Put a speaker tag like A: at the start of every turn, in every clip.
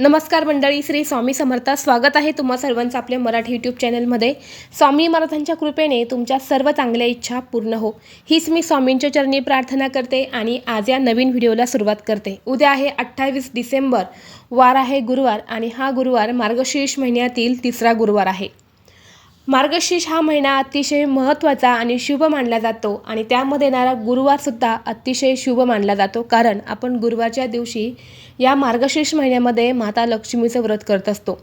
A: नमस्कार मंडळी श्री स्वामी समर्थ. स्वागत आहे तुम्हा सर्वांचं आपल्या मराठी यूट्यूब चॅनलमध्ये स्वामी महाराजांच्या कृपेने तुमच्या सर्व चांगल्या इच्छा पूर्ण हो. हीच मी स्वामींच्या चरणी प्रार्थना करते आणि आज या नवीन व्हिडिओला सुरुवात करते. उद्या आहे अठ्ठावीस डिसेंबर. वार आहे गुरुवार आणि हा गुरुवार मार्गशीर्ष महिन्यातील तिसरा गुरुवार आहे. मार्गशीर्ष हा महिना अतिशय महत्त्वाचा आणि शुभ मानला जातो आणि त्यामध्ये येणारा गुरुवारसुद्धा अतिशय शुभ मानला जातो. कारण आपण गुरुवारच्या दिवशी या मार्गशीर्ष महिन्यामध्ये माता लक्ष्मीचं व्रत करत असतो.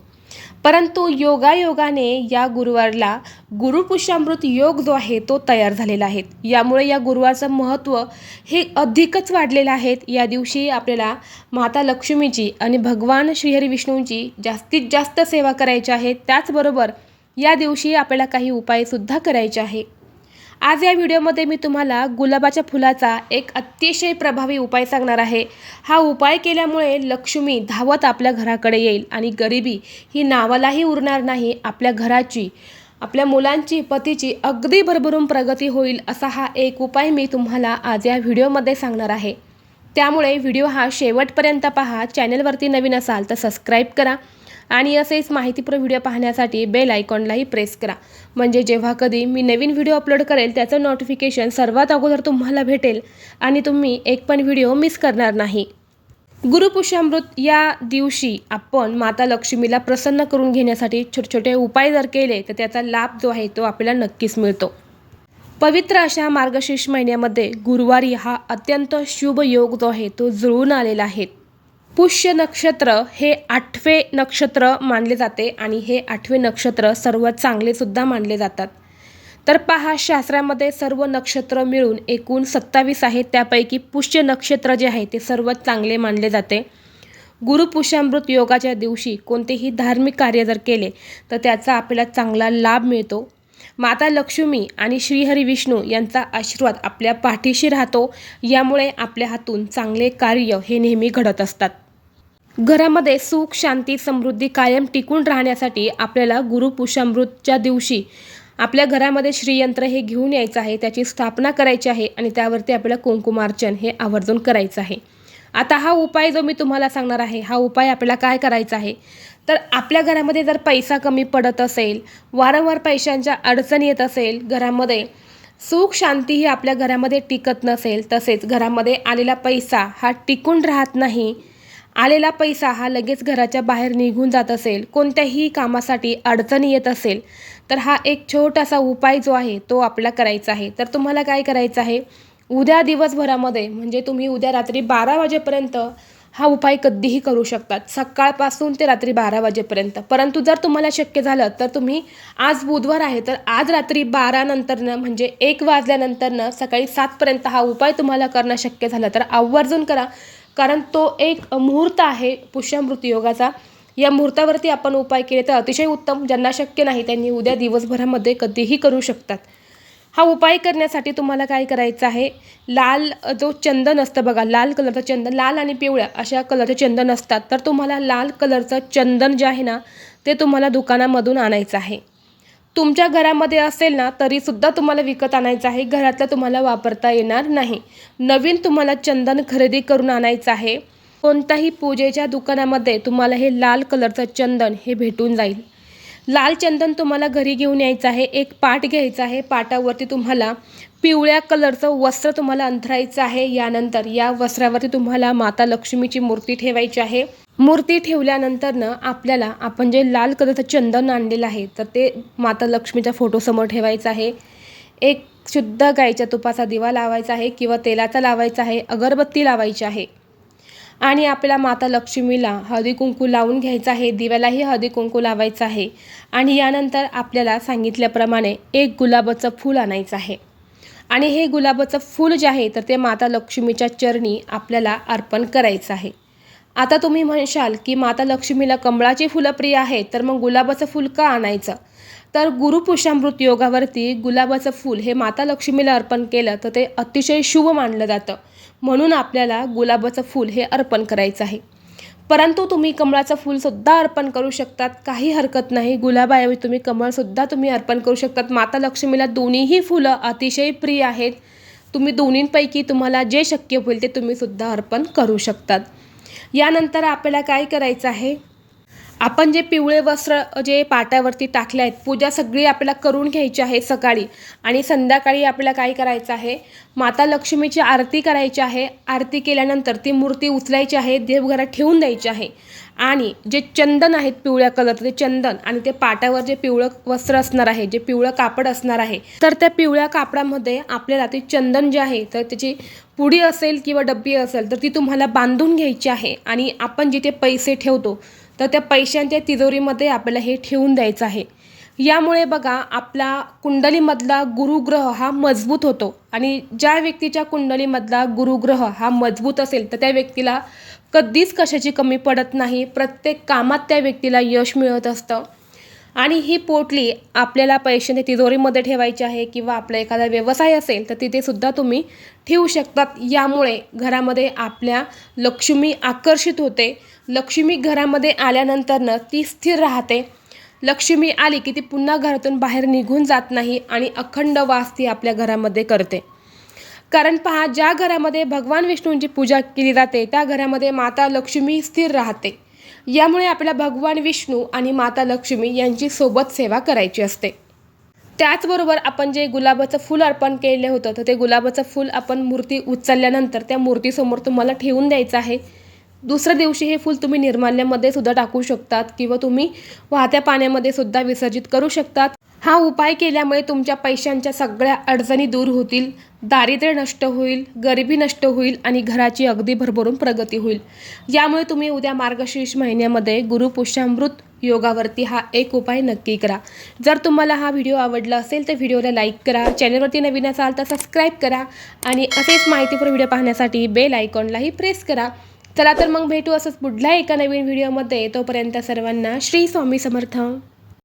A: परंतु योगायोगाने या गुरुवारला गुरुपुष्यामृत योग जो आहे तो तयार झालेला आहे. यामुळे या गुरुवारचं महत्त्व हे अधिकच वाढलेलं आहे. या दिवशी आपल्याला माता लक्ष्मीची आणि भगवान श्रीहरी विष्णूंची जास्तीत जास्त सेवा करायची आहे. त्याचबरोबर या दिवशी आपल्याला काही उपायसुद्धा करायचे आहे. आज या व्हिडिओमध्ये मी तुम्हाला गुलाबाच्या फुलाचा एक अतिशय प्रभावी उपाय सांगणार आहे. हा उपाय केल्यामुळे लक्ष्मी धावत आपल्या घराकडे येईल आणि गरिबी ही नावालाही उरणार नाही. आपल्या घराची आपल्या मुलांची पतीची अगदी भरभरून प्रगती होईल असा हा एक उपाय मी तुम्हाला आज या व्हिडिओमध्ये सांगणार आहे. त्यामुळे व्हिडिओ हा शेवटपर्यंत पहा. चॅनलवरती नवीन असाल तर सबस्क्राईब करा. आणि असेच माहितीपूर्ण व्हिडिओ पाहण्यासाठी बेल आयकॉनलाही प्रेस करा. म्हणजे जेव्हा कधी मी नवीन व्हिडिओ अपलोड करेल त्याचं नोटिफिकेशन सर्वात अगोदर तुम्हाला भेटेल आणि तुम्ही एक पण व्हिडिओ मिस करणार नाही. गुरुपुष्यामृत या दिवशी आपण माता लक्ष्मीला प्रसन्न करून घेण्यासाठी छोटे छोटे उपाय जर केले तर त्याचा लाभ जो आहे तो आपल्याला नक्कीच मिळतो. पवित्र अशा मार्गशीर्ष महिन्यामध्ये गुरुवारी हा अत्यंत शुभ योग जो आहे तो जुळून आलेला आहे. पुष्य नक्षत्र हे आठवे नक्षत्र मानले जाते आणि हे आठवे नक्षत्र सर्वात चांगलेसुद्धा मानले जातात. तर पहा शास्त्रामध्ये सर्व नक्षत्र मिळून एकूण सत्तावीस आहेत त्यापैकी पुष्य नक्षत्र जे आहे ते सर्वात चांगले मानले जाते. गुरुपुष्यामृत योगाच्या दिवशी कोणतेही धार्मिक कार्य जर केले तर त्याचा आपल्याला चांगला लाभ मिळतो. माता लक्ष्मी आणि श्रीहरी विष्णू यांचा आशीर्वाद आपल्या पाठीशी राहतो. यामुळे आपल्या हातून चांगले कार्य हे नेहमी घडत असतात. घरामध्ये सुख शांती समृद्धी कायम टिकून राहण्यासाठी आपल्याला गुरुपुषामृतच्या दिवशी आपल्या घरामध्ये श्रीयंत्र हे घेऊन यायचं आहे त्याची स्थापना करायची आहे आणि त्यावरती आपल्याला कुंकुमार्चन हे आवर्जून करायचं आहे. आता हा उपाय जो मी तुम्हाला सांगणार आहे हा उपाय आपल्याला काय करायचा आहे? तर आपल्या घरामध्ये जर पैसा कमी पडत असेल वारंवार पैशांच्या अडचण येत असेल घरामध्ये सुख शांती ही आपल्या घरामध्ये टिकत नसेल तसेच घरामध्ये आलेला पैसा हा टिकून राहत नाही आलेला पैसा हा लगेच घराच्या बाहेर निघून जात असेल कोणत्याही कामासाठी अडचणी येत असेल तर हा एक छोटासा उपाय जो आहे तो आपला करायचा आहे. तर तुम्हाला काय करायचं आहे? उद्या दिवसभरामध्ये म्हणजे तुम्ही उद्या रात्री बारा वाजेपर्यंत हा उपाय कधीही करू शकतात. सकाळपासून ते रात्री बारा वाजेपर्यंत. परंतु जर तुम्हाला शक्य झालं तर तुम्ही आज बुधवार आहे तर आज रात्री बारानंतरनं म्हणजे एक वाजल्यानंतरनं सकाळी सातपर्यंत हा उपाय तुम्हाला करणं शक्य झालं तर आवर्जून करा. कारण तो एक मुहूर्त आहे पुष्यामृत योगाचा या मुहूर्तावरती आपण उपाय केले तर अतिशय उत्तम ज्यांना शक्य नाही त्यांनी उद्या दिवसभरामध्ये कधीही करू शकतात. हा उपाय करण्यासाठी तुम्हाला काय करायचं आहे? लाल जो चंदन असतं बघा लाल कलरचं चंदन लाल आणि पिवळ्या अशा कलरचे चंदन असतात. तर तुम्हाला लाल कलरचं चंदन जे आहे ना ते तुम्हाला दुकानामधून आणायचं आहे. तुमच्या घरामध्ये असेल ना तरीसुद्धा तुम्हाला विकत आणायचं आहे. घरातलं तुम्हाला वापरता येणार नाही. नवीन तुम्हाला चंदन खरेदी करून आणायचं आहे. कोणत्याही पूजेच्या दुकानामध्ये तुम्हाला हे लाल कलरचं चंदन हे भेटून जाईल. लाल चंदन तुम्हाला घरी घेऊन यायचं आहे. एक पाट घ्यायचा आहे. पाटावरती तुम्हाला पिवळ्या कलरचं वस्त्र तुम्हाला अंथरायचं आहे. यानंतर या वस्त्रावरती तुम्हाला माता लक्ष्मीची मूर्ती ठेवायची आहे. मूर्ती ठेवल्यानंतरनं आपल्याला आपण जे लाल कलरचं चंदन आणलेलं आहे तर ते माता लक्ष्मीच्या फोटोसमोर ठेवायचं आहे. एक शुद्ध गाईच्या तुपाचा दिवा लावायचा आहे किंवा तेलाचा लावायचा आहे अगरबत्ती लावायची आहे. आणि आपल्याला माता लक्ष्मीला हळदी कुंकू लावून घ्यायचं आहे दिव्यालाही हळदी कुंकू लावायचं आहे. आणि यानंतर आपल्याला सांगितल्याप्रमाणे एक गुलाबाचं फूल आणायचं आहे. आणि हे गुलाबाचं फूल जे आहे तर ते माता लक्ष्मीच्या चरणी आपल्याला अर्पण करायचं आहे. आता तुम्ही म्हणशाल की माता लक्ष्मीला कमळाची फुलं प्रिय आहे तर मग गुलाबाचं फूल का आणायचं? तर गुरुपुषामृत योगावरती गुलाबाचं फूल हे माता लक्ष्मीला अर्पण केलं तर ते अतिशय शुभ मानलं जातं. म्हणून आपल्याला गुलाबाचं फूल हे अर्पण करायचं आहे. परंतु तुम्ही कमळाचं फूलसुद्धा अर्पण करू शकतात. काही हरकत नाही. गुलाबाऐवजी तुम्ही कमळसुद्धा तुम्ही अर्पण करू शकतात. माता लक्ष्मीला दोन्हीही फुलं अतिशय प्रिय आहेत. तुम्ही दोन्हींपैकी तुम्हाला जे शक्य होईल ते तुम्हीसुद्धा अर्पण करू शकतात. यानंतर आपल्याला काय करायचं आहे? आपण जे पिवळे वस्त्र जे पाटावरती टाकले आहेत पूजा सगळी आपल्याला करून घ्यायची आहे सकाळी. आणि संध्याकाळी आपल्याला काय करायचं आहे? माता लक्ष्मीची आरती करायची आहे. आरती केल्यानंतर ती मूर्ती उचलायची आहे देवघरात ठेवून द्यायची आहे. आणि जे चंदन आहेत पिवळ्या कलरचं ते चंदन आणि ते पाटावर जे पिवळं वस्त्र असणार आहे जे पिवळं कापड असणार आहे तर त्या पिवळ्या कापडामध्ये आपल्याला ते चंदन जे आहे तर त्याची पुडी असेल किंवा डब्बी असेल तर ती तुम्हाला बांधून घ्यायची आहे. आणि आपण जिथे पैसे ठेवतो तर त्या पैशांच्या तिजोरीमध्ये आपल्याला हे ठेवून द्यायचं आहे. यामुळे बघा आपला कुंडलीमधला गुरुग्रह हा मजबूत होतो आणि ज्या व्यक्तीच्या कुंडलीमधला गुरुग्रह हा मजबूत असेल तर त्या व्यक्तीला कधीच कशाची कमी पडत नाही. प्रत्येक कामात त्या व्यक्तीला यश मिळत असतं. आणि ही पोटली आपल्याला पैशाने तिजोरीमध्ये ठेवायची आहे किंवा आपला एखादा व्यवसाय असेल तर तिथे सुद्धा तुम्ही ठेवू शकतात. यामुळे घरामध्ये आपल्या लक्ष्मी आकर्षित होते. लक्ष्मी घरामध्ये आल्यानंतरनं ती स्थिर राहते. लक्ष्मी आली की ती पुन्हा घरातून बाहेर निघून जात नाही आणि अखंड वास ती आपल्या घरामध्ये करते. कारण पहा ज्या घरामध्ये भगवान विष्णूंची पूजा केली जाते त्या घरामध्ये माता लक्ष्मी स्थिर राहते. यामुळे आपल्याला भगवान विष्णू आणि माता लक्ष्मी यांची सोबत सेवा करायची असते. त्याचबरोबर आपण जे गुलाबाचं फूल अर्पण केलेलं होतं तर ते गुलाबाचं फूल आपण मूर्ती उचलल्यानंतर त्या मूर्तीसमोर तुम्हाला ठेवून द्यायचं आहे. दुसऱ्या दिवशी हे फूल तुम्ही निर्माल्यामध्ये सुद्धा टाकू शकतात किंवा तुम्ही वाहत्या पाण्यामध्ये सुद्धा विसर्जित करू शकतात. हा उपाय केल्यामुळे तुमच्या पैशांच्या सगळ्या अडचणी दूर होतील दारिद्र्य नष्ट होईल गरिबी नष्ट होईल आणि घराची अगदी भरभरून प्रगती होईल. यामुळे तुम्ही उद्या मार्गशीर्ष महिन्यामध्ये गुरुपुष्यामृत योगावरती हा एक उपाय नक्की करा. जर तुम्हाला हा व्हिडिओ आवडला असेल तर व्हिडिओला लाईक करा चॅनलवरती नवीन असाल तर सबस्क्राईब करा आणि असेच माहितीपूर्ण व्हिडिओ पाहण्यासाठी बेल आयकॉनलाही प्रेस करा. चला तर मग भेटू असंच पुढल्या एका नवीन व्हिडिओमध्ये. तोपर्यंत सर्वांना श्री स्वामी समर्थ.